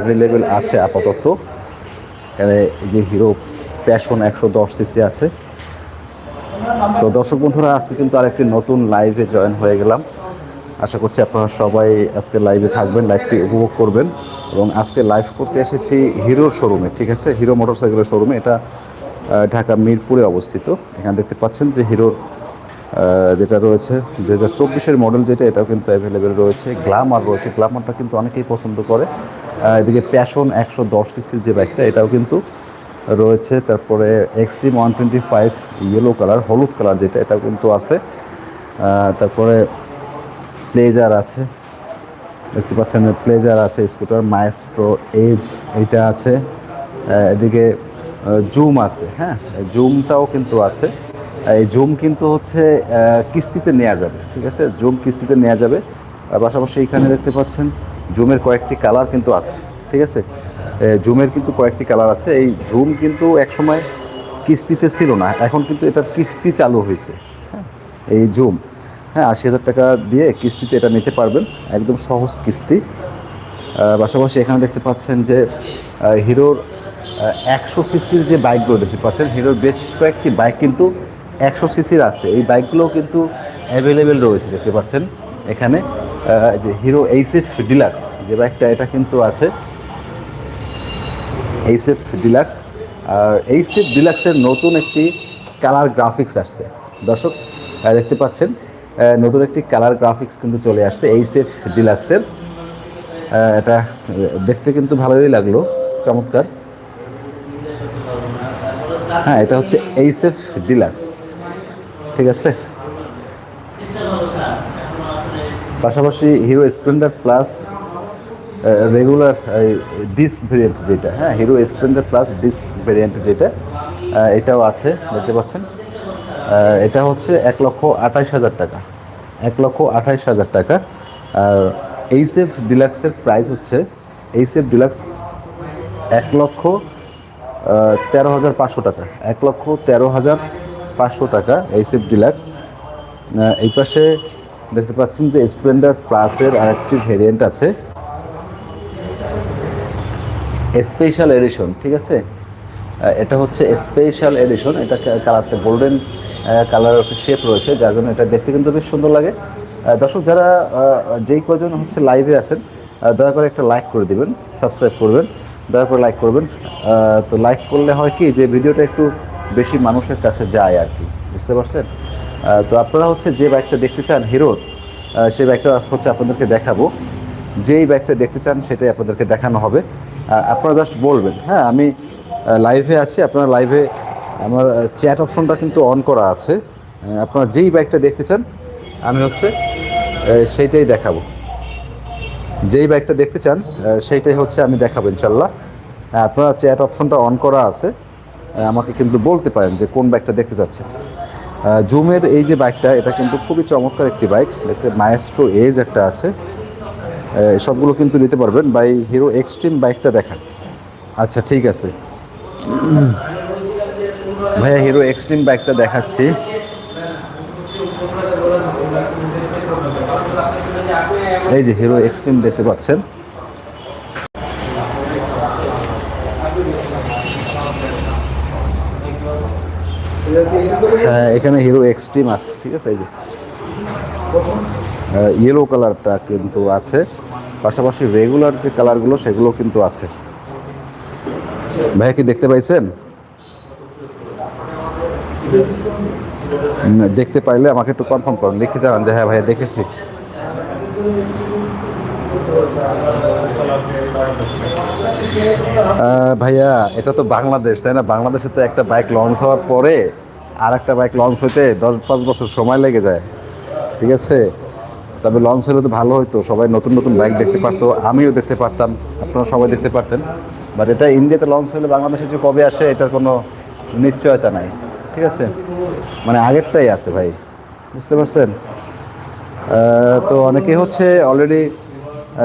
Available আছে আপাতত। এখানে যে হিরো প্যাশন একশো দশ সিসি আছে। তো দর্শক বন্ধুরা, আজকে কিন্তু আরেকটি নতুন লাইভে জয়েন হয়ে গেলাম। আশা করছি আপনারা সবাই আজকে লাইভে থাকবেন লাইভটি উপভোগ করবেন। এবং আজকে লাইভ করতে এসেছি হিরোর শোরুমে ঠিক আছে? হিরো মোটরসাইকেলের শোরুমে এটা ঢাকা মিরপুরে অবস্থিত। এখানে দেখতে পাচ্ছেন যে হিরোর যেটা রয়েছে দু হাজার চব্বিশের মডেল যেটা, এটাও কিন্তু অ্যাভেলেবেল রয়েছে। গ্লামার রয়েছে। গ্লামারটা কিন্তু অনেকেই পছন্দ করে। এদিকে প্যাশন একশো দশ সিসির যে বাইকটা এটাও কিন্তু রয়েছে। তারপরে Xtreme one twenty five yellow colour হলুদ কালার যেটা, এটাও কিন্তু আছে। তারপরে প্লেজার আছে। দেখতে পাচ্ছেন প্লেজার আছে স্কুটার মাইস্ট্রো এজ এইটা আছে। এদিকে জুম আছে হ্যাঁ? জুমটাও কিন্তু আছে। এই জুম কিন্তু হচ্ছে কিস্তিতে নেওয়া যাবে, ঠিক আছে? জুম কিস্তিতে নেওয়া যাবে। আর পাশাপাশি এখানে দেখতে পাচ্ছেন জুমের কয়েকটি কালার কিন্তু আছে, ঠিক আছে? জুমের কিন্তু কয়েকটি কালার আছে। এই জুম কিন্তু একসময় কিস্তিতে ছিল না, এখন কিন্তু এটার কিস্তি চালু হয়েছে হ্যাঁ? এই জুম হ্যাঁ আশি হাজার টাকা দিয়ে কিস্তিতে এটা নিতে পারবেন, একদম সহজ কিস্তি। পাশাপাশি এখানে দেখতে পাচ্ছেন যে হিরোর একশো সিসির যে বাইকগুলো দেখতে পাচ্ছেন, হিরোর বেশ কয়েকটি বাইক কিন্তু একশো সিসির আছে। এই বাইকগুলোও কিন্তু অ্যাভেলেবেল রয়েছে, দেখতে পাচ্ছেন এখানে। যে হিরো এইসএফ ডিলাক্স যে বাইকটা, এটা কিন্তু আছে। এইসএফ ডিলাক্স আর এইসএফ ডিলাক্সের নতুন একটি কালার গ্রাফিক্স আসছে। দর্শক দেখতে পাচ্ছেন নতুন একটি কালার গ্রাফিক্স কিন্তু চলে আসছে এইসএফ ডিলাক্সের এটা দেখতে কিন্তু ভালোই লাগল, চমৎকার। হ্যাঁ এটা হচ্ছে এইসএফ ডিলাক্স ঠিক আছে? পাশাপাশি Hero Splendor plus regular disc variant যেটা হ্যাঁ Hero Splendor plus disc variant যেটা এটাও আছে, দেখতে পাচ্ছেন। এটা হচ্ছে এক লক্ষ আঠাশ হাজার টাকা। এক লক্ষ আঠাশ হাজার টাকা। আর এইসএফ ডিলাক্সের প্রাইস হচ্ছে এইসএফ ডিলাক্স এক লক্ষ তেরো হাজার পাঁচশো টাকা। এক লক্ষ তেরো হাজার পাঁচশো টাকা এইসএফ ডিলাক্স এই পাশে দেখতে পাচ্ছেন যে স্প্লেন্ডার প্লাসের আরেকটি ভেরিয়েন্ট আছে। স্পেশাল এডিশন ঠিক আছে? এটা হচ্ছে স্পেশাল এডিশন এটা কালারটা গোল্ডেন কালার শেপ রয়েছে, যার জন্য এটা দেখতে কিন্তু বেশ সুন্দর লাগে। দর্শক যারা যেই কজন হচ্ছে লাইভে আছেন দয়া করে একটা লাইক করে দিবেন সাবস্ক্রাইব করবেন, দয়া করে লাইক করবেন। তো লাইক করলে হয় কি, যে ভিডিওটা একটু বেশি মানুষের কাছে যায় আর কি, বুঝতে পারছেন? তো আপনারা হচ্ছে যে বাইকটা দেখতে চান, হিরোর সেই বাইকটা হচ্ছে আপনাদেরকে দেখাবো। যেই বাইকটা দেখতে চান, সেটাই আপনাদেরকে দেখানো হবে। আপনারা জাস্ট বলবেন হ্যাঁ আমি লাইভে আছি, আপনারা লাইভে আমার চ্যাট অপশনটা কিন্তু অন করা আছে। আপনারা যেই বাইকটা দেখতে চান, আমি হচ্ছে সেইটাই দেখাবো। যেই বাইকটা দেখতে চান সেইটাই হচ্ছে আমি দেখাবো ইনশাল্লাহ আপনারা চ্যাট অপশনটা অন করা আছে। আমাকে কিন্তু বলতে পারেন যে কোন ব্যাগটা দেখতে চাচ্ছেন। জুমের এই যে বাইকটা এটা কিন্তু খুবই চমৎকার একটি বাইক দেখতে মায়েস্ট্রো এজ একটা আছে। সবগুলো কিন্তু নিতে পারবেন বাই হিরো এক্সট্রিম বাইকটা দেখান। আচ্ছা ঠিক আছে। ভাইয়া হিরো এক্সট্রিম বাইকটা দেখাচ্ছি। এই যে হিরো এক্সট্রিম দেখতে পাচ্ছেন। হ্যাঁ এখানে হিরো এক্সট্রিম আছে, ঠিক আছে, এই যে। ইয়েলো কালারটা কিন্তু আছে। পাশাপাশি রেগুলার যে কালারগুলো সেগুলো কিন্তু আছে। ভাইয়া কি দেখতে পাইছেন? দেখতে পাইলে আমাকে একটু কনফার্ম করুন। লিখে জানান যে হ্যাঁ ভাইয়া দেখেছি। ভাইয়া, এটা তো বাংলাদেশ, তাই না? বাংলাদেশে তো একটা বাইক লঞ্চ হওয়ার পরে আর একটা বাইক লঞ্চ হইতে দশ পাঁচ বছর সময় লেগে যায়, ঠিক আছে? তবে লঞ্চ হলে তো ভালো হতো সবাই নতুন নতুন বাইক দেখতে পারতো, আমিও দেখতে পারতাম, আপনারা সবাই দেখতে পারতেন। বাট এটা ইন্ডিয়াতে লঞ্চ হলে বাংলাদেশে যে কবে আসে, এটার কোনো নিশ্চয়তা নাই, ঠিক আছে? মানে আগেরটাই আছে ভাই, বুঝতে পারছেন? তো অনেকে হচ্ছে অলরেডি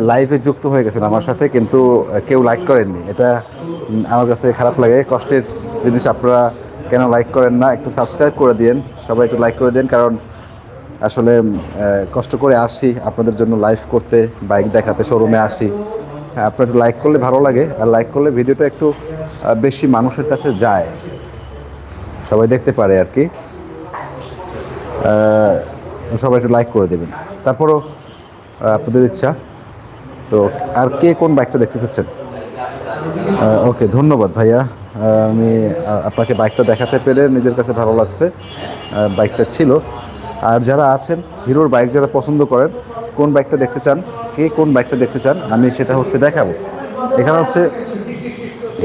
লাইভে যুক্ত হয়ে গেছেন আমার সাথে, কিন্তু কেউ লাইক করেননি। এটা আমার কাছে খারাপ লাগে। কষ্টের জিনিস আপনারা কেন লাইক করেন না, একটু সাবস্ক্রাইব করে দিন সবাই একটু লাইক করে দিন কারণ, আসলে কষ্ট করে আসি আপনাদের জন্য লাইভ করতে বাইক দেখাতে শোরুমে আসি। হ্যাঁ আপনার একটু লাইক করলে ভালো লাগে। আর লাইক করলে ভিডিওটা একটু বেশি মানুষের কাছে যায়। সবাই দেখতে পারে আর কি। সবাই একটু লাইক করে দেবেন। তারপরও আপনাদের ইচ্ছা। তো আর কে কোন বাইকটা দেখতে চাচ্ছেন? ওকে ধন্যবাদ ভাইয়া। আমি আপনাকে বাইকটা দেখাতে পেরে নিজের কাছে ভালো লাগছে। বাইকটা ছিল। আর যারা আছেন, হিরোর বাইক যারা পছন্দ করেন, কোন বাইকটা দেখতে চান, কে কোন বাইকটা দেখতে চান, আমি সেটা হচ্ছে দেখাবো। এখানে হচ্ছে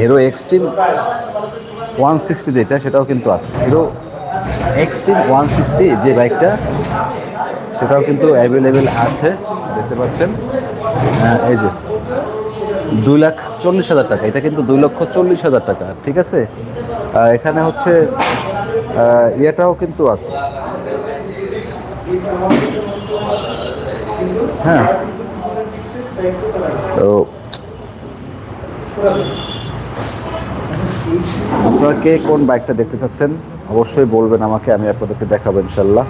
হিরো এক্সট্রিম ওয়ান সিক্সটি যেটা, সেটাও কিন্তু আছে। হিরো এক্সট্রিম ওয়ান সিক্সটি যে বাইকটা সেটাও কিন্তু অ্যাভেলেবেল আছে, দেখতে পাচ্ছেন। এই যে। দুই লাখ চল্লিশ হাজার টাকা। এটা কিন্তু দুই লক্ষ চল্লিশ হাজার টাকা, ঠিক আছে? এখানে হচ্ছে ইয়েটাও কিন্তু আছে। হ্যাঁ। তো আপনারা কে কোন বাইকটা দেখতে চাচ্ছেন, অবশ্যই বলবেন আমাকে, আমি আপনাদেরকে দেখাবো ইনশাল্লাহ।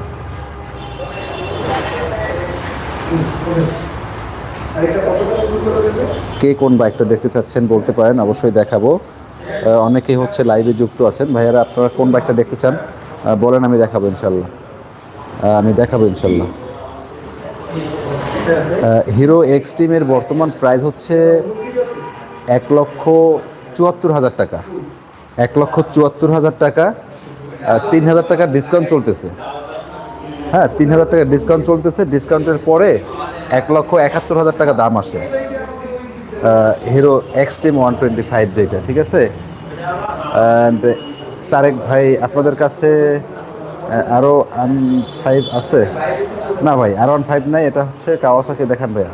কে কোন বাইকটা দেখতে চাচ্ছেন বলতে পারেন, অবশ্যই দেখাবো। অনেকেই হচ্ছে লাইভে যুক্ত আছেন। ভাইয়ারা, আপনারা কোন বাইকটা দেখতে চান? বলেন, আমি দেখাবো ইনশাল্লাহ। আমি দেখাবো ইনশাল্লাহ। হিরো এক্সট্রিমের বর্তমান প্রাইস হচ্ছে এক লক্ষ চুয়াত্তর হাজার টাকা। এক লক্ষ চুয়াত্তর হাজার টাকা। তিন হাজার টাকা ডিসকাউন্ট চলতেছে। হ্যাঁ তিন হাজার টাকা ডিসকাউন্ট চলতেছে। ডিসকাউন্টের পরে এক লক্ষ একাত্তর হাজার টাকা দাম আসে। Hero Xtreme one twenty five যেটা, ঠিক আছে? অ্যান্ড তারেক ভাই, আপনাদের কাছে আরও আন ফাইভ আছে? না ভাই, আর ওয়ান ফাইভ নাই, এটা হচ্ছে কাওয়াসাকি দেখান ভাইয়া।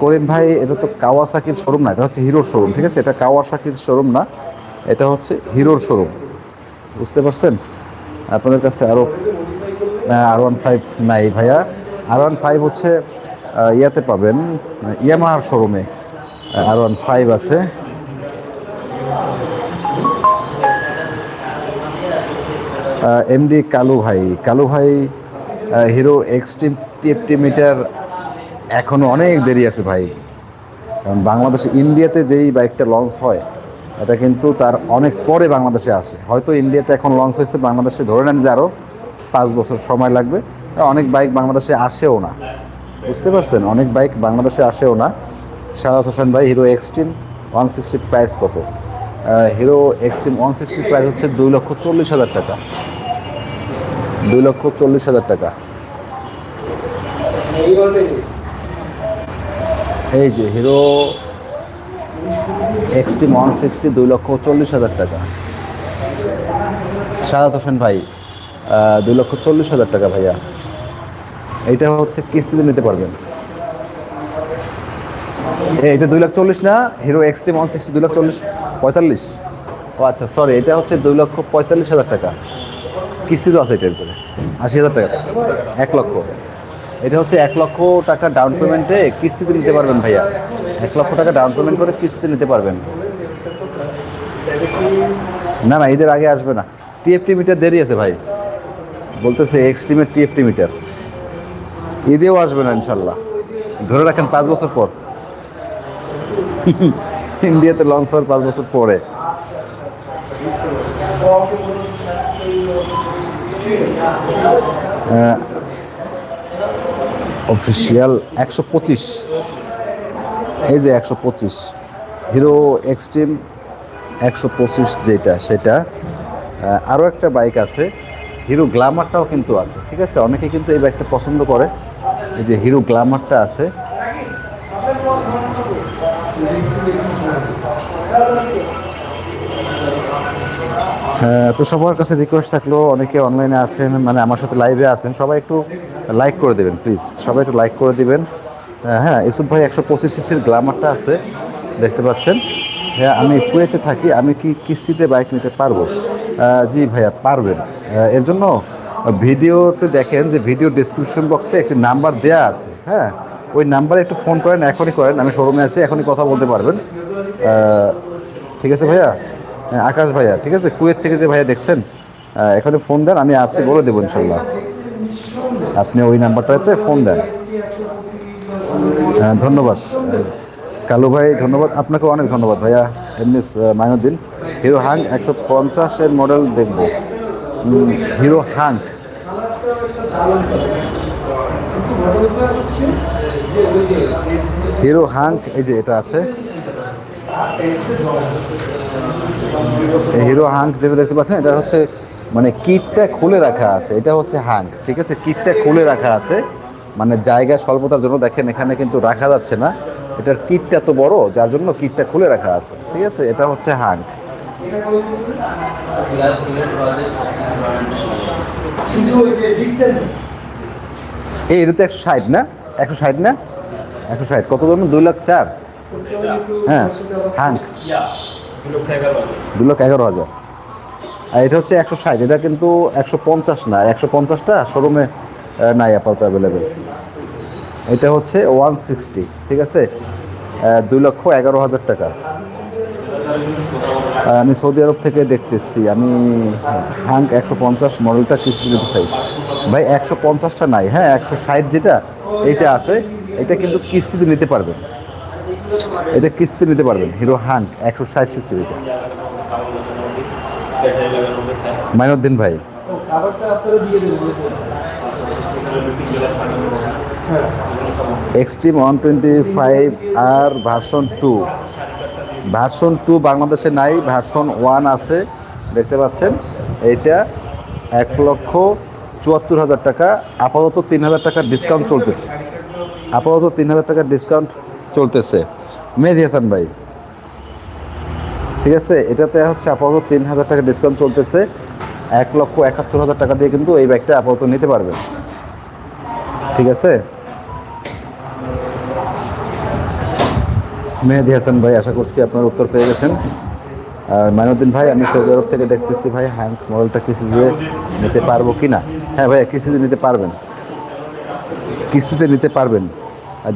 করিম ভাই, এটা তো কাওয়াসাকির শোরুম না, এটা হচ্ছে হিরোর শোরুম ঠিক আছে? এটা কাওয়াসাকির শোরুম না, এটা হচ্ছে হিরোর শোরুম বুঝতে পারছেন? আপনাদের কাছে আরও আর ওয়ান ফাইভ নাই ভাইয়া। আর ওয়ান ফাইভ হচ্ছে ইয়াতে পাবেন, ইয়ামাহার শোরুমে আর ওয়ান ফাইভ আছে। এমডি কালু ভাই। কালু ভাই হিরো এক্সট্রিম টিএফটি মিটার এখনও অনেক দেরি আছে ভাই। কারণ বাংলাদেশে ইন্ডিয়াতে যেই বাইকটা লঞ্চ হয়, এটা কিন্তু তার অনেক পরে বাংলাদেশে আসে। হয়তো ইন্ডিয়াতে এখন লঞ্চ হয়েছে, বাংলাদেশে ধরে নেন যে আরও পাঁচ বছর সময় লাগবে। অনেক বাইক বাংলাদেশে আসেও না। বুঝতে পারছেন? অনেক বাইক বাংলাদেশে আসেও না। সাদাত হোসেন ভাই Hero Xtreme one sixty price কত? Hero Xtreme one sixty price হচ্ছে দুই লক্ষ চল্লিশ হাজার টাকা। দুই লক্ষ চল্লিশ হাজার টাকা। এই যে হিরো এক্সট্রিম ওয়ান সিক্সটি দুই লক্ষ চল্লিশ হাজার টাকা। সাদাত হোসেন ভাই দুই লক্ষ চল্লিশ হাজার টাকা ভাইয়া। এইটা হচ্ছে কিস্তিতে নিতে পারবেন। এটা দুই লাখ চল্লিশ না হিরো এক্সট্রিম ওয়ান সিক্সটি দুই লাখ চল্লিশ পঁয়তাল্লিশ। ও আচ্ছা সরি এটা হচ্ছে দুই লক্ষ পঁয়তাল্লিশ হাজার টাকা। কিস্তি তো আছে এটার ভিতরে আশি হাজার টাকা। এক লক্ষ। এটা হচ্ছে এক লক্ষ টাকা ডাউন পেমেন্টে কিস্তিতে নিতে পারবেন ভাইয়া। এক লক্ষ টাকা ডাউন পেমেন্ট করে কিস্তিতে নিতে পারবেন। না না ঈদের আগে আসবে না। টিএফটি মিটার দেরি আছে ভাই। বলতেছে এক্সট্রিমের টিএফটি মিটার ঈদেও আসবে না ইনশাল্লাহ। ধরে রাখেন পাঁচ বছর পর। ইন্ডিয়াতে লঞ্চ হওয়ার পাঁচ বছর পরে। অফিসিয়াল একশো পঁচিশ। এই যে একশো পঁচিশ হিরো এক্সট্রিম একশো পঁচিশ যেটা, সেটা আরও একটা বাইক আছে। হিরো গ্ল্যামারটাও কিন্তু আছে, ঠিক আছে? অনেকে কিন্তু এই বাইকটা পছন্দ করে। এই যে হিরো গ্ল্যামারটা আছে। তো সবার কাছে রিকোয়েস্ট থাকল, অনেকে অনলাইনে আছেন মানে আমার সাথে লাইভে আছেন, সবাই একটু লাইক করে দেবেন প্লিজ সবাই একটু লাইক করে দেবেন। হ্যাঁ ইসুফ ভাই একশো পঁচিশ সিসির গ্লামারটা আছে, দেখতে পাচ্ছেন। হ্যাঁ আমি কুয়েতে থাকি, আমি কি কিস্তিতে বাইক নিতে পারব? জি ভাইয়া, পারবেন। এর জন্য ভিডিওতে দেখেন যে ভিডিও ডিসক্রিপশন বক্সে একটি নাম্বার দেয়া আছে। হ্যাঁ ওই নাম্বারে একটু ফোন করেন, এখনই করেন, আমি শোরুমে আছি, এখনই কথা বলতে পারবেন। ঠিক আছে ভাইয়া? আকাশ ভাইয়া ঠিক আছে? কুয়েত থেকে যে ভাইয়া দেখছেন আহ, এখনই ফোন দেন আমি আছি বলে দেবো ইনশাল্লাহ। আপনি ওই নাম্বারটাতে ফোন দেন। হ্যাঁ, ধন্যবাদ। কালু ভাই ধন্যবাদ। আপনাকে অনেক ধন্যবাদ ভাইয়া এমনি মাইনুদ্দিন। হিরো হাং একশো পঞ্চাশের মডেল দেখব। হিরো হাং। হিরো হাঙ্ক এই যে এটা আছে। হিরো হাঙ্ক যেটা দেখতে পাচ্ছেন, এটা হচ্ছে মানে কিটটা খুলে রাখা আছে, এটা হচ্ছে হাঙ্ক, ঠিক আছে? কিটটা খুলে রাখা আছে মানে জায়গা স্বল্পতার জন্য দেখেন এখানে কিন্তু রাখা যাচ্ছে না, এটার কিটটা তো বড়, যার জন্য কিটটা খুলে রাখা আছে, ঠিক আছে? এটা হচ্ছে হাঙ্ক। এই, এটা তো একশো ষাট না? একশো ষাট না? একশো ষাট। কত ধরুন? দুই লাখ চার? হ্যাঁ হাঙ্ক। দু লক্ষ এগারো হাজার। আর এটা হচ্ছে একশো ষাট, এটা কিন্তু একশো পঞ্চাশ না, একশো পঞ্চাশটা শোরুমে নাই আপাতত অ্যাভেলেবেল এটা হচ্ছে ওয়ান সিক্সটি ঠিক আছে? দুই লক্ষ এগারো হাজার টাকা। আমি সৌদি আরব থেকে দেখতেছি, আমি হাঙ্ক একশো পঞ্চাশ, মডেলটা কিস্তি দিতে চাই ভাই, একশো পঞ্চাশটা নাই হ্যাঁ একশো ষাট যেটা, এইটা আছে, এটা কিন্তু কিস্তিতে নিতে পারবেন। এটা কিস্তি নিতে পারবেন। হিরো হাঙ্ক একশো ষাট সিসি এটা। মাইনুদ্দিন ভাই। Xtreme one twenty five R version two version two বাংলাদেশে নাই ভার্সন ওয়ান আছে। দেখতে পাচ্ছেন, এইটা এক লক্ষ চুয়াত্তর হাজার টাকা। আপাতত তিন হাজার টাকার ডিসকাউন্ট চলতেছে। আপাতত তিন হাজার টাকার ডিসকাউন্ট চলতেছে। মেহেদি হাসান ভাই। ঠিক আছে? এটাতে হচ্ছে আপাতত তিন হাজার টাকা ডিসকাউন্ট চলতেছে। এক লক্ষ একাত্তর হাজার টাকা দিয়ে কিন্তু এই ব্যাগটা আপাতত নিতে পারবেন। ঠিক আছে? মেহেদি হাসান ভাই, আশা করছি আপনার উত্তর পেয়ে গেছেন। আর মাইনুদ্দিন ভাই, আমি সৌদি আরব থেকে দেখতেছি ভাই হ্যাঙ্ক মডেলটা কিস্তি দিয়ে নিতে পারব কি না হ্যাঁ ভাই কিস্তিতে নিতে পারবেন। কিস্তিতে নিতে পারবেন।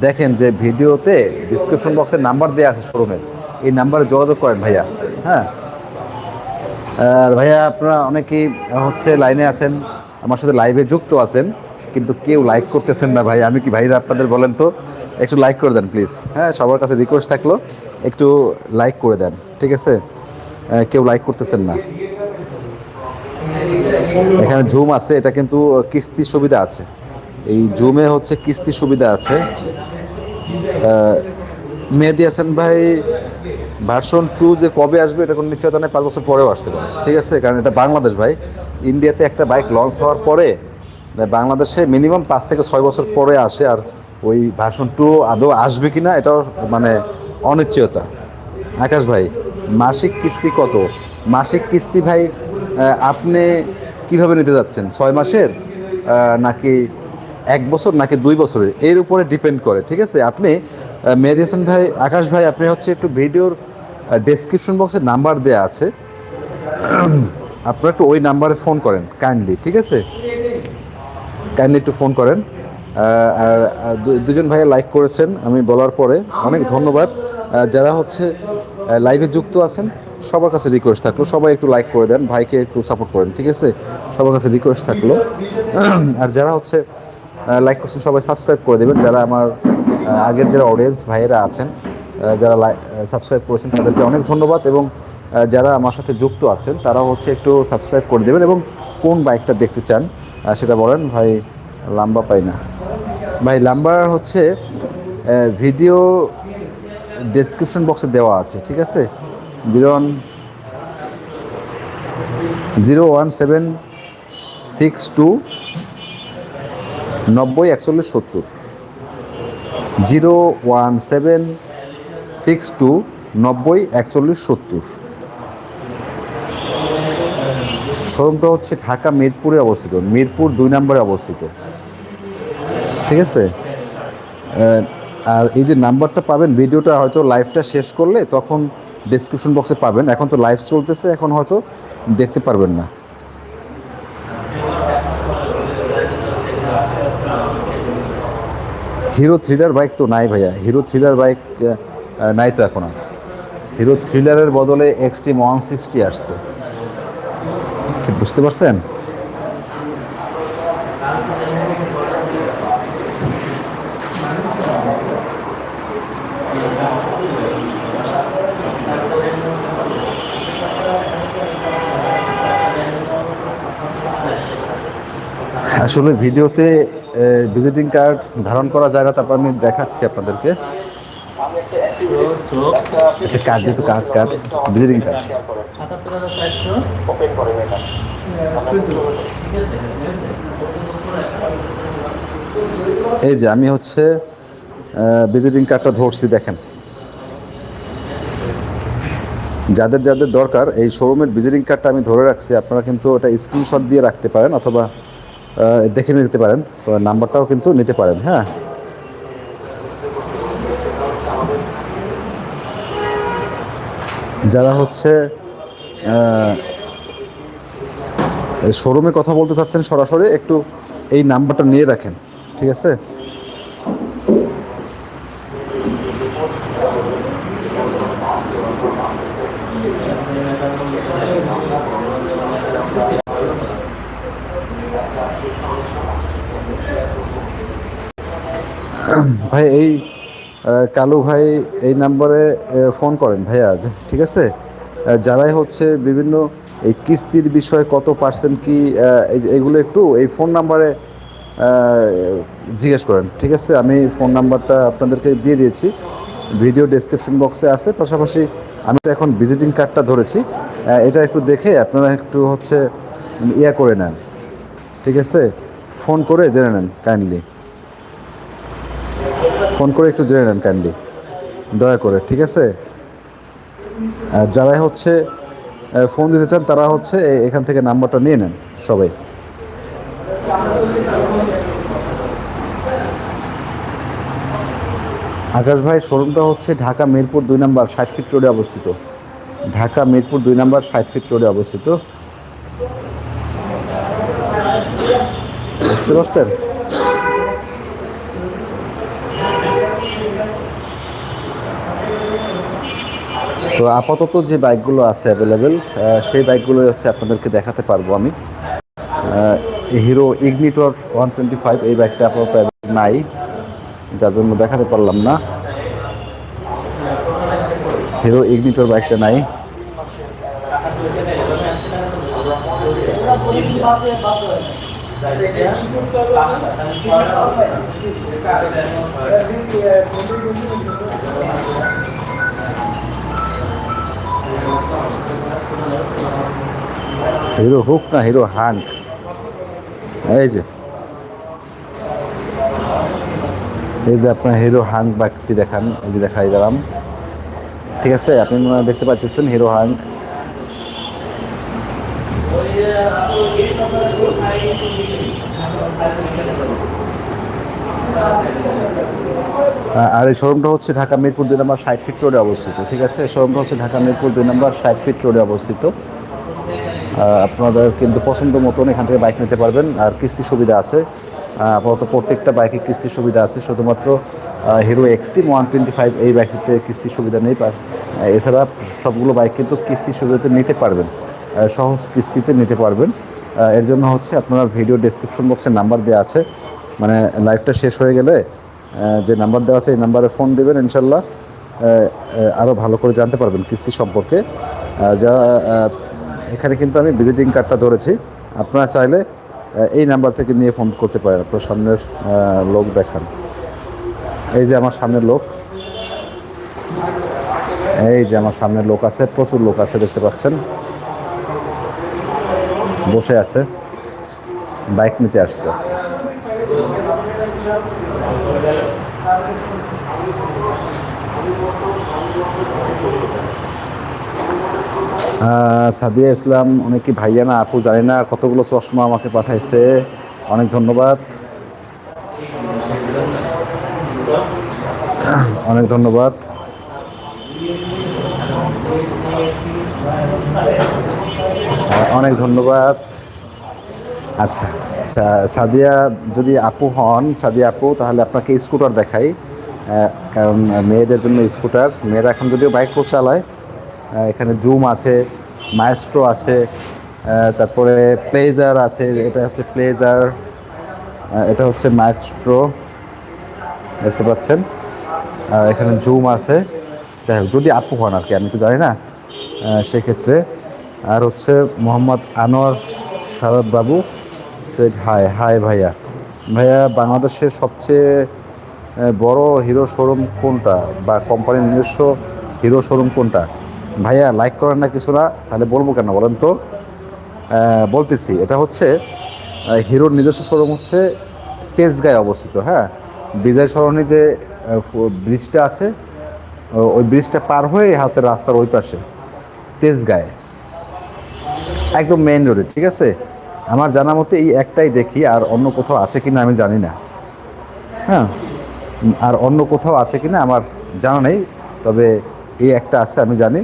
দেখেন যে ভিডিওতে ডিসক্রিপশন বক্সের নাম্বার দেওয়া আছে শোরুমের এই নাম্বারে যোগাযোগ করেন ভাইয়া হ্যাঁ? আর ভাইয়া আপনারা অনেকেই হচ্ছে লাইনে আছেন, আমার সাথে লাইভে যুক্ত আছেন, কিন্তু কেউ লাইক করতেছেন না ভাই আমি কি ভাইরা আপনাদের বলেন তো? একটু লাইক করে দেন প্লিজ হ্যাঁ সবার কাছে রিকোয়েস্ট থাকল, একটু লাইক করে দেন, ঠিক আছে? কেউ লাইক করতেছেন না। এখানে জুম আছে, এটা কিন্তু কিস্তি সুবিধা আছে। এই জুমে হচ্ছে কিস্তি সুবিধা আছে। মেহেদি হাসান ভাই ভার্সন টু যে কবে আসবে এটা কোনো নিশ্চয়তা নেই, পাঁচ বছর পরেও আসতে পারে। ঠিক আছে? কারণ এটা বাংলাদেশ ভাই। ইন্ডিয়াতে একটা বাইক লঞ্চ হওয়ার পরে বাংলাদেশে মিনিমাম পাঁচ থেকে ছয় বছর পরে আসে আর ওই ভার্সন টু আদৌ আসবে কি না এটাও মানে অনিশ্চয়তা। আকাশ ভাই, মাসিক কিস্তি কত? মাসিক কিস্তি ভাই আপনি কীভাবে নিতে যাচ্ছেন? ছয় মাসের নাকি এক বছর নাকি দুই বছরের, এর উপরে ডিপেন্ড করে, ঠিক আছে? আপনি হাসান ভাই, আকাশ ভাই, আপনি হচ্ছে একটু ভিডিওর ডেসক্রিপশন বক্সে নাম্বার দেওয়া আছে। আপনারা একটু ওই নাম্বারে ফোন করেন কাইন্ডলি ঠিক আছে? কাইন্ডলি একটু ফোন করেন। আর দুজন ভাইয়া লাইক করেছেন, আমি বলার পরে, অনেক ধন্যবাদ। যারা হচ্ছে লাইভে যুক্ত আছেন, সবার কাছে রিকোয়েস্ট থাকল, সবাই একটু লাইক করে দেন, ভাইকে একটু সাপোর্ট করেন, ঠিক আছে? সবার কাছে রিকোয়েস্ট থাকল। আর যারা হচ্ছে লাইক করছেন, সবাই সাবস্ক্রাইব করে দেবেন। যারা আমার আগের যারা অডিয়েন্স ভাইয়েরা আছেন যারা সাবস্ক্রাইব করেছেন, তাদেরকে অনেক ধন্যবাদ এবং যারা আমার সাথে যুক্ত আছেন, তারাও হচ্ছে একটু সাবস্ক্রাইব করে দেবেন এবং কোন বাইকটা দেখতে চান সেটা বলেন। ভাই লাম্বা পাই না। ভাই লাম্বার হচ্ছে ভিডিও ডেসক্রিপশন বক্সে দেওয়া আছে, ঠিক আছে? Zero one zero one seven, six two নব্বই, একচল্লিশ, সত্তর। Zero one seven, six two, নব্বই, একচল্লিশ, সত্তর। শোরুমটা হচ্ছে ঢাকা মিরপুরে অবস্থিত। মিরপুর দুই নম্বরে অবস্থিত। ঠিক আছে? আর এই যে নাম্বারটা পাবেন, ভিডিওটা হয়তো লাইভটা শেষ করলে তখন ডেসক্রিপশন বক্সে পাবেন। এখন তো লাইভ চলতেছে, এখন হয়তো দেখতে পারবেন না। হিরো থ্রিলার বাইক তো নাই ভাইয়া। হিরো থ্রিলার বাইক নাই তো এখন। আর হিরো থ্রিলারের বদলে এক্সটিম ওয়ান সিক্সটি আসছে। বুঝতে পারছেন? আসলে ভিডিওতে ভিজিটিং কার্ড ধারণ করা যায় না, তারপর আমি দেখাচ্ছি আপনাদেরকে। একটা কার্ড দিত কার্ড কার্ড ভিজিটিং কার্ড এই যে আমি হচ্ছে ভিজিটিং কার্ডটা ধরছি, দেখেন। যাদের যাদের দরকার, এই শোরুমের ভিজিটিং কার্ডটা আমি ধরে রাখছি, আপনারা কিন্তু ওটা স্ক্রিনশট দিয়ে রাখতে পারেন, অথবা দেখে নিতে পারেন। নাম্বারটাও কিন্তু নিতে পারেন হ্যাঁ। যারা হচ্ছে শোরুমে কথা বলতে চাচ্ছেন সরাসরি, একটু এই নাম্বারটা নিয়ে রাখেন, ঠিক আছে? এই কালু ভাই এই নাম্বারে ফোন করেন ভাইয়া ঠিক আছে? যারাই হচ্ছে বিভিন্ন এই কিস্তির বিষয়ে কত পার্সেন্ট কি এগুলো একটু এই ফোন নাম্বারে জিজ্ঞেস করেন, ঠিক আছে? আমি ফোন নাম্বারটা আপনাদেরকে দিয়ে দিয়েছি। ভিডিও ডেসক্রিপশন বক্সে আছে। পাশাপাশি আমি তো এখন ভিজিটিং কার্ডটা ধরেছি। এটা একটু দেখে আপনারা একটু হচ্ছে ইয়া করে নেন, ঠিক আছে? ফোন করে জেনে নেন কাইন্ডলি ফোন করে একটু জেনে নেন কাইন্ডলি দয়া করে, ঠিক আছে? আর যারা হচ্ছে ফোন দিতে চান, তারা হচ্ছে এখান থেকে নাম্বারটা নিয়ে নেন সবাই। আকাশ ভাই, শোরুমটা হচ্ছে ঢাকা মিরপুর দুই নাম্বার ষাট ফিট রোডে অবস্থিত। ঢাকা মিরপুর দুই নাম্বার ষাট ফিট রোডে অবস্থিত। বুঝতে পারছেন? তো আপাতত যে বাইকগুলো আছে অ্যাভেলেবেল সেই বাইকগুলোই হচ্ছে আপনাদেরকে দেখাতে পারব আমি। Hero Ignitor one twenty five এই বাইকটা আপাতত নাই, যার জন্য দেখাতে পারলাম না। হিরো ইগনিটর বাইকটা নাই। হিরো হুক না হিরো হাঙ্ক এই যে। এই যে আপনার হিরো হাঙ্ক বাইকটি দেখান এই যে দেখাই দিলাম। ঠিক আছে আপনি দেখতে পাচ্ছেন হিরো হাঙ্ক আহ, আর এই শোরুমটা হচ্ছে ঢাকা মিরপুর দুই নম্বর ষাট ফিট রোডে অবস্থিত, ঠিক আছে? শোরুমটা হচ্ছে ঢাকা মিরপুর দুই নম্বর ষাট ফিট রোডে অবস্থিত। আপনাদের কিন্তু পছন্দ মতন এখান থেকে বাইক নিতে পারবেন, আর কিস্তি সুবিধা আছে। আপাতত প্রত্যেকটা বাইকে কিস্তি সুবিধা আছে, শুধুমাত্র Hero Xtreme one twenty five এই বাইকটিতে কিস্তি সুবিধা নেই এছাড়া সবগুলো বাইক কিন্তু কিস্তি সুবিধাতে নিতে পারবেন সহজ কিস্তিতে নিতে পারবেন। এর জন্য হচ্ছে আপনার ভিডিও ডেসক্রিপশন বক্সে নাম্বার দেওয়া আছে মানে লাইভটা শেষ হয়ে গেলে যে নাম্বার দেওয়া আছে, এই নাম্বারে ফোন দেবেন ইনশাল্লাহ। আরও ভালো করে জানতে পারবেন কিস্তি সম্পর্কে। আর যা এখানে কিন্তু আমি ভিজিটিং কার্ডটা ধরেছি। আপনারা চাইলে এই নাম্বার থেকে নিয়ে ফোন করতে পারেন। আপনার সামনের লোক দেখান। এই যে আমার সামনের লোক। এই যে আমার সামনের লোক আছে, প্রচুর লোক আছে, দেখতে পাচ্ছেন। বসে আছে। বাইক নিতে আসছে। সাদিয়া ইসলাম, উনি কি ভাইয়া না? আপু জানি না, কতগুলো চশমা আমাকে পাঠাইছে। অনেক ধন্যবাদ। অনেক ধন্যবাদ। অনেক ধন্যবাদ। আচ্ছা। সাদিয়া যদি আপু হন, সাদিয়া আপু, তাহলে আপনাকে স্কুটার দেখাই। কারণ মেয়েদের জন্য স্কুটার মেয়েরা এখন যদিও বাইকও চালায় এখানে জুম আছে, মায়েস্ট্রো আছে তারপরে প্লেজার আছে, এটা হচ্ছে প্লেজার এটা হচ্ছে মায়েস্ট্রো, দেখতে পাচ্ছেন। আর এখানে জুম আছে। যাই হোক, যদি আপু হন আর কি, আমি তো জানি না সেক্ষেত্রে। আর হচ্ছে মোহাম্মদ আনোয়ার সাদাত বাবু সেট হাই হাই ভাইয়া। ভাইয়া, বাংলাদেশের সবচেয়ে বড় হিরো শোরুম কোনটা? বা কোম্পানির নিজস্ব হিরো শোরুম কোনটা? ভাইয়া লাইক করেন না কিছু না, তাহলে বলব কেন বলেন তো? বলতেছি, এটা হচ্ছে হিরোর নিজস্ব শোরুম হচ্ছে তেজগাঁয়ে অবস্থিত হ্যাঁ? বিজয় সরণি যে ব্রিজটা আছে ওই ব্রিজটা পার হয়ে হাতের রাস্তার ওই পাশে, তেজগাঁয়ে। একদম মেইন রোডে ঠিক আছে? আমার জানা মতে এই একটাই দেখি, আর অন্য কোথাও আছে কি না আমি জানি না। হ্যাঁ? আর অন্য কোথাও আছে কি না আমার জানা নেই, তবে এই একটা আছে আমি জানি।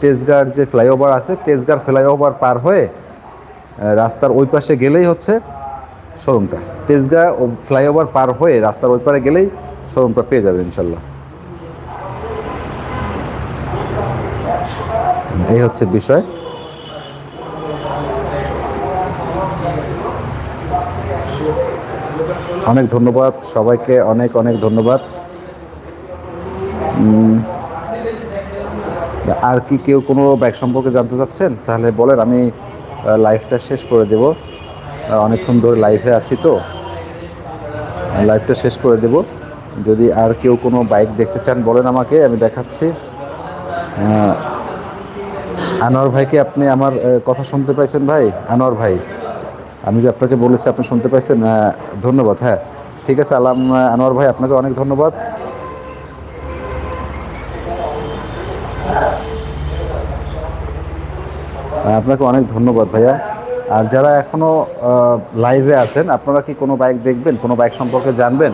তেজগাঁর যে ফ্লাইওভার আছে, তেজগাঁর ফ্লাইওভার পার হয়ে রাস্তার ওই পাশে গেলেই হচ্ছে শোরুমটা। তেজগাঁ ফ্লাইওভার পার হয়ে রাস্তার ওই পারে গেলেই শোরুমটা পেয়ে যাবে ইনশাল্লাহ। এই হচ্ছে বিষয়। অনেক ধন্যবাদ। সবাইকে অনেক অনেক ধন্যবাদ। আর কি কেউ কোনো ব্যাগ সম্পর্কে জানতে চাচ্ছেন? তাহলে বলেন, আমি লাইভটা শেষ করে দেব। অনেকক্ষণ ধরে লাইভে আছি তো। লাইভটা শেষ করে দেব। যদি আর কেউ কোনো বাইক দেখতে চান, বলেন আমাকে, আমি দেখাচ্ছি। আনোয়ার ভাইকে আপনি আমার কথা শুনতে পাইছেন ভাই? আনোয়ার ভাই। আমি যে আপনাকে বলেছি, আপনি শুনতে পাইছেন ধন্যবাদ হ্যাঁ। ঠিক আছে, আলাম আনোয়ার ভাই, আপনাকে অনেক ধন্যবাদ। আপনাকে অনেক ধন্যবাদ, ভাইয়া। আর যারা এখনও লাইভে আছেন, আপনারা কি কোনো বাইক দেখবেন? কোনো বাইক সম্পর্কে জানবেন?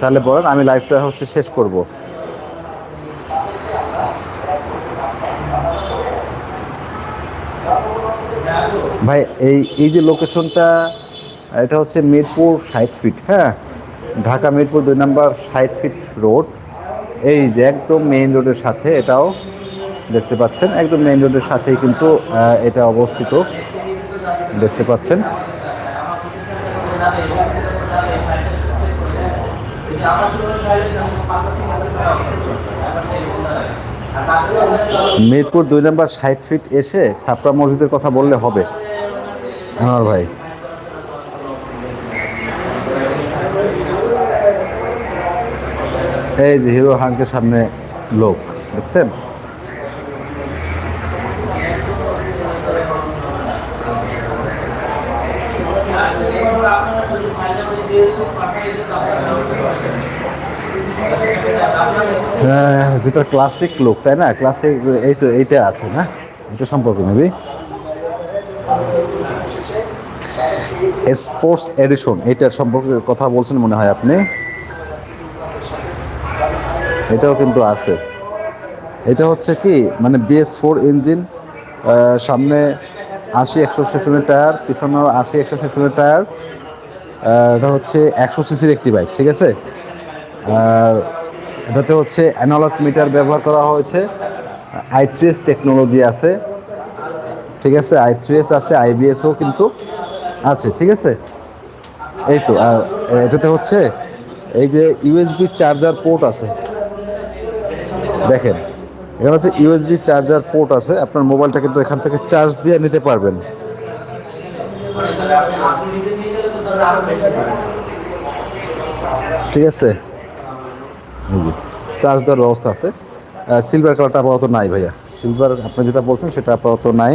তাহলে বলেন, আমি লাইভটা হচ্ছে শেষ করব। ভাই, এই এই যে লোকেশনটা এটা হচ্ছে মিরপুর ষাট ফিট হ্যাঁ? ঢাকা মিরপুর দুই নাম্বার ষাট ফিট রোড এই যে একদম মেইন রোডের সাথে এটাও দেখতে পাচ্ছেন। একদম মেইন রোডের সাথেই কিন্তু এটা অবস্থিত। দেখতে পাচ্ছেন। মিরপুর দুই নম্বর ষাট ফিট এসে ছাপড়া মসজিদের কথা বললে হবে। আমার ভাই। এই যে হিরো হাঙ্কের সামনে লোক, দেখছেন? যেটা ক্লাসিক লুক তাই না? ক্লাসিক এই তো এইটা আছে, না? এটা সম্পর্কে নেবি স্পোর্টস এডিশন এইটার সম্পর্কে কথা বলছেন মনে হয় আপনি? এটাও কিন্তু আছে। এটা হচ্ছে কি? মানে বিএস ফোর ইঞ্জিন সামনে আশি একশো সেকশনের টায়ার পিছনে আশি একশো সেকশনের টায়ার। এটা হচ্ছে একশো সিসির একটি বাইক, ঠিক আছে? আর এটাতে হচ্ছে অ্যানালগ মিটার ব্যবহার করা হয়েছে। আইথ্রিএস টেকনোলজি আছে। ঠিক আছে? আই থ্রিএস আছে আইবিএসও কিন্তু আছে, ঠিক আছে? এই তো এটাতে হচ্ছে এই যে ইউএসবি চার্জার পোর্ট আছে। দেখেন, এখানে হচ্ছে ইউএসবি চার্জার পোর্ট আছে। আপনার মোবাইলটা কিন্তু এখান থেকে চার্জ দিয়ে নিতে পারবেন। ঠিক আছে? যে, চার্জ দেওয়ার ব্যবস্থা আছে। সিলভার কালারটা আপাতত নাই ভাইয়া। সিলভার আপনি যেটা বলছেন সেটা আপাতত নাই।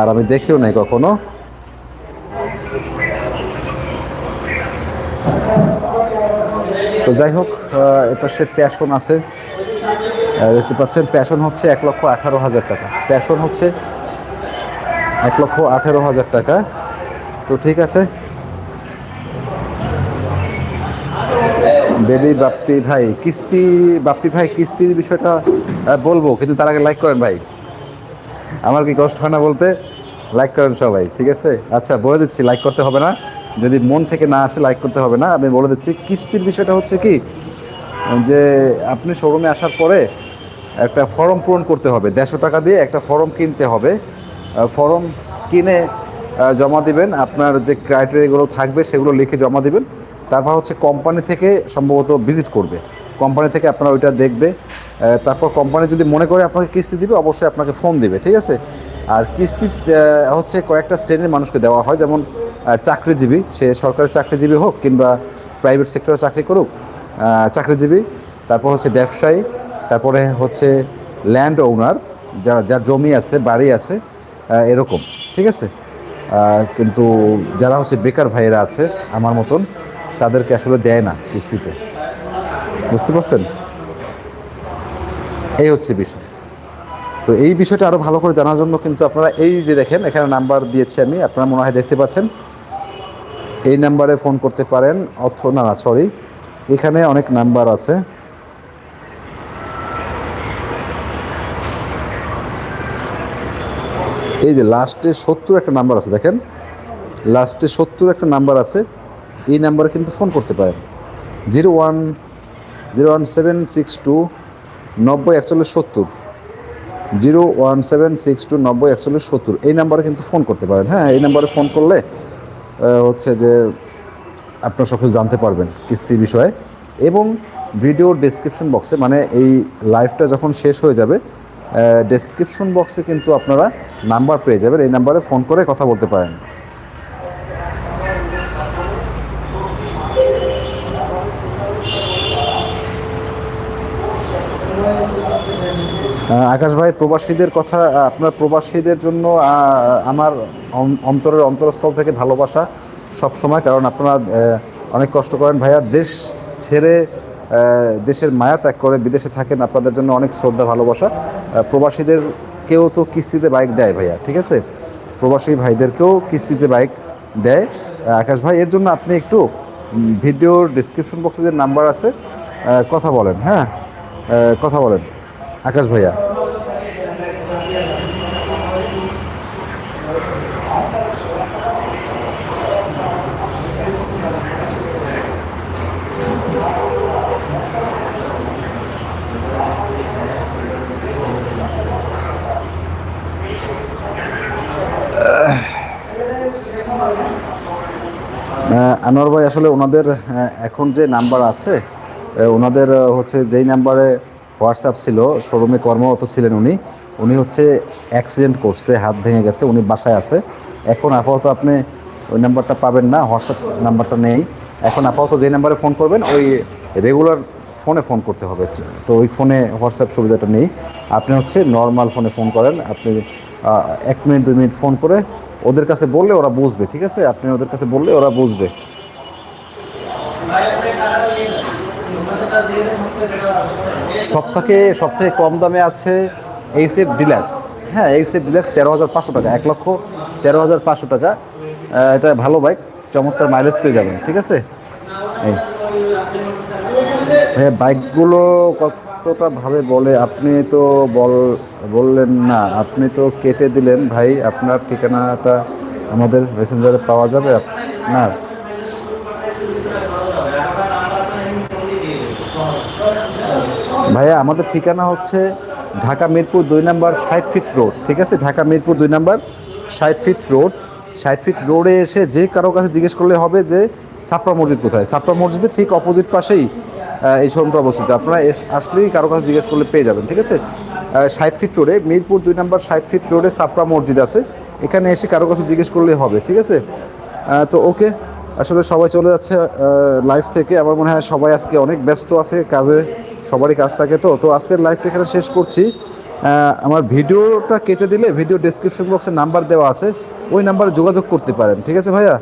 আর আমি দেখিও নাই কখনো। তো যাই হোক এপাশে প্যাশন আছে। দেখতে পাচ্ছেন প্যাশন হচ্ছে এক লক্ষ আঠারো হাজার টাকা। প্যাশন হচ্ছে এক লক্ষ আঠারো হাজার টাকা। তো ঠিক আছে বেবি বাপ্পি ভাই, কিস্তি, বাপ্পি ভাই, কিস্তির বিষয়টা বলব, কিন্তু তার আগে লাইক করেন ভাই। আমার কি কষ্ট হয় না বলতে? লাইক করেন সবাই, ঠিক আছে? আচ্ছা বলে দিচ্ছি লাইক করতে হবে না। যদি মন থেকে না আসে লাইক করতে হবে না। আমি বলে দিচ্ছি, কিস্তির বিষয়টা হচ্ছে কি, যে আপনি শোরুমে আসার পরে একটা ফর্ম পূরণ করতে হবে। দেড়শো টাকা দিয়ে একটা ফর্ম কিনতে হবে। ফর্ম কিনে জমা দিবেন। আপনার যে ক্রাইটেরিয়াগুলো থাকবে, সেগুলো লিখে জমা দিবেন। তারপর হচ্ছে কোম্পানি থেকে সম্ভবত ভিজিট করবে। কোম্পানি থেকে আপনারা ওইটা দেখবে। তারপর কোম্পানি যদি মনে করে আপনাকে কিস্তি দিবে, অবশ্যই আপনাকে ফোন দিবে, ঠিক আছে? আর কিস্তি হচ্ছে কয়েকটা শ্রেণির মানুষকে দেওয়া হয়। যেমন চাকরিজীবী, সে সরকারি চাকরিজীবী হোক কিংবা প্রাইভেট সেক্টরে চাকরি করুক চাকরিজীবী। তারপর হচ্ছে ব্যবসায়ী, তারপরে হচ্ছে ল্যান্ড ওনার যারা, যার জমি আছে, বাড়ি আছে এরকম, ঠিক আছে? কিন্তু যারা হচ্ছে বেকার ভাইয়েরা আছে, আমার মতন তাদেরকে আসলে দেয় না কিস্তিতে। বুঝতে পারছেন? এই হচ্ছে বিষয়। তো এই বিষয়টা আরও ভালো করে জানার জন্য কিন্তু আপনারা এই যে দেখেন, এখানে নাম্বার দিয়েছি আমি, আপনারা মনে হয় দেখতে পাচ্ছেন। এই নাম্বারে ফোন করতে পারেন, অথ, না না সরি এখানে অনেক নাম্বার আছে। এই যে লাস্টে সত্তর একটা নাম্বার আছে, দেখেন। লাস্টে সত্তর একটা নাম্বার আছে। এই নাম্বারে কিন্তু ফোন করতে পারেন। Zero one zero one seven six two নব্বই একচল্লিশ সত্তর। Zero one seven six two নব্বই একচল্লিশ সত্তর। এই নাম্বারে কিন্তু ফোন করতে পারেন। হ্যাঁ এই নাম্বারে ফোন করলে হচ্ছে যে আপনার সব কিছু জানতে পারবেন কিস্তির বিষয়ে। এবং ভিডিওর ডেসক্রিপশন বক্সে মানে এই লাইভটা যখন শেষ হয়ে যাবে ডেসক্রিপশন বক্সে কিন্তু আপনারা নাম্বার পেয়ে যাবেন। এই নাম্বারে ফোন করে কথা বলতে পারেন। আকাশ ভাই, প্রবাসীদের কথা আপনার প্রবাসীদের জন্য আমার অন্তরের অন্তরস্থল থেকে ভালোবাসা সব সময় কারণ আপনারা অনেক কষ্ট করেন। ভাইয়া, দেশ ছেড়ে দেশের মায়া ত্যাগ করে বিদেশে থাকেন, আপনাদের জন্য অনেক শ্রদ্ধা, ভালোবাসা। প্রবাসীদের কেউ তো কিস্তিতে বাইক দেয় ভাইয়া, ঠিক আছে? প্রবাসী ভাইদেরকেও কিস্তিতে বাইক দেয়। আকাশ ভাই, এর জন্য আপনি একটু ভিডিওর ডিসক্রিপশন বক্সে যে নাম্বার আছে কথা বলেন হ্যাঁ? কথা বলেন। আকাশ ভাইয়া। আনোয়ার ভাই আসলে ওনাদের এখন যে নাম্বার আছে ওনাদের হচ্ছে যেই নাম্বারে হোয়াটসঅ্যাপ ছিল, শোরুমে কর্মরত ছিলেন উনি। উনি হচ্ছে অ্যাক্সিডেন্ট করছে, হাত ভেঙে গেছে, উনি বাসায় আছে। এখন আপাতত আপনি ওই নাম্বারটা পাবেন না, হোয়াটসঅ্যাপ নাম্বারটা নেই। এখন আপাতত যে নাম্বারে ফোন করবেন, ওই রেগুলার ফোনে ফোন করতে হবে। তো ওই ফোনে হোয়াটসঅ্যাপ সুবিধাটা নেই। আপনি হচ্ছে নর্মাল ফোনে ফোন করেন, আপনি এক মিনিট, দুই মিনিট ফোন করে ওদের কাছে বললে ওরা বুঝবে, ঠিক আছে? আপনি ওদের কাছে বললে ওরা বুঝবে। সব থেকে সব থেকে কম দামে আছে এইসএফ ডিলাক্স হ্যাঁ এইসএফ ডিলাক্স তেরো হাজার পাঁচশো টাকা, এক লক্ষ তেরো হাজার পাঁচশো টাকা। এটা ভালো বাইক, চমৎকার মাইলেজ পেয়ে যাবেন, ঠিক আছে? এই। হ্যাঁ বাইকগুলো কতটা ভাবে বলে, আপনি তো বল, বললেন না, আপনি তো কেটে দিলেন, ভাই। আপনার ঠিকানাটা আমাদের মেসেঞ্জারে পাওয়া যাবে, আপনার ভাইয়া, আমাদের ঠিকানা হচ্ছে ঢাকা মিরপুর দুই নাম্বার ষাট ফিট রোড, ঠিক আছে? ঢাকা মিরপুর দুই নাম্বার ষাট ফিট রোড। ষাট ফিট রোডে এসে যে কারও কাছে জিজ্ঞেস করলে হবে যে সাপড়া মসজিদ কোথায়? সাপড়া মসজিদের ঠিক অপোজিট পাশেই এই শোরুমটা অবস্থিত। আপনারা এস- আসলেই কারও কাছে জিজ্ঞেস করলে পেয়ে যাবেন, ঠিক আছে? ষাট ফিট রোডে, মিরপুর দুই নাম্বার ষাট ফিট রোডে সাপড়া মসজিদ আছে। এখানে এসে কারও কাছে জিজ্ঞেস করলে হবে, ঠিক আছে? তো ওকে, আসলে সবাই চলে যাচ্ছে লাইফ থেকে। আমার মনে হয় সবাই আজকে অনেক ব্যস্ত আছে কাজে। সবারই কাজ থাকে তো তো আজকের লাইভটা এখানে শেষ করছি। আমার ভিডিওটা কেটে দিলে ভিডিও ডেসক্রিপশন বক্সে নাম্বার দেওয়া আছে, ওই নাম্বারে যোগাযোগ করতে পারেন, ঠিক আছে ভাইয়া?